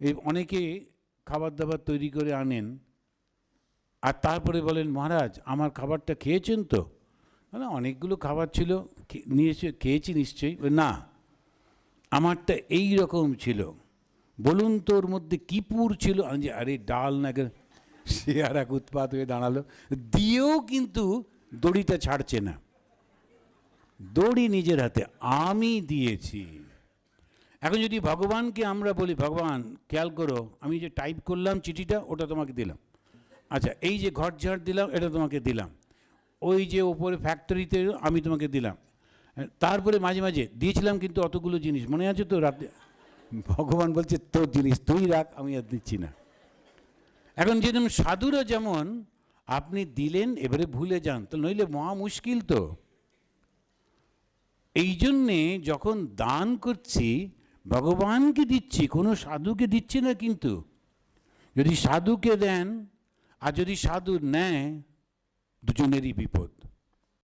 এই অনেকে খাবার দাবার তৈরি করে আনেন, আর তারপরে বলেন, মহারাজ, আমার খাবারটা খেয়েছেন তো? মানে অনেকগুলো খাবার ছিল নিয়েছে, খেয়েছি নিশ্চয়ই। না, আমারটা এই রকম ছিল। বলুন তো ওর মধ্যে কি পুর ছিল? আমি যে, আরে, ডাল না কেন?" সে আর এক উৎপাত হয়ে দাঁড়াল। দিয়েও কিন্তু দড়িটা ছাড়ছে না। দড়ি নিজের হাতে, আমি দিয়েছি। এখন যদি ভগবানকে আমরা বলি, ভগবান, খেয়াল করো, আমি যে টাইপ করলাম চিঠিটা, ওটা তোমাকে দিলাম। আচ্ছা এই যে ঘর ঝাড় দিলাম, এটা তোমাকে দিলাম। ওই যে ওপরে ফ্যাক্টরিতে আমি তোমাকে দিলাম। তারপরে মাঝে মাঝে দিয়েছিলাম কিন্তু অতগুলো জিনিস। মনে আছে তো রাতে? ভগবান বলছে, তোর জিনিস তুই রাখ, আমি আর দিচ্ছি না। এখন যেরকম সাধুরা যেমন, আপনি দিলেন, এবারে ভুলে যান। তো নইলে মহা মুশকিল তো। এই জন্যে যখন দান করছি ভগবানকে দিচ্ছি, কোনো সাধুকে দিচ্ছি না কিন্তু। যদি সাধুকে দেন আর যদি সাধু নেয়, দুজনেরই বিপদ।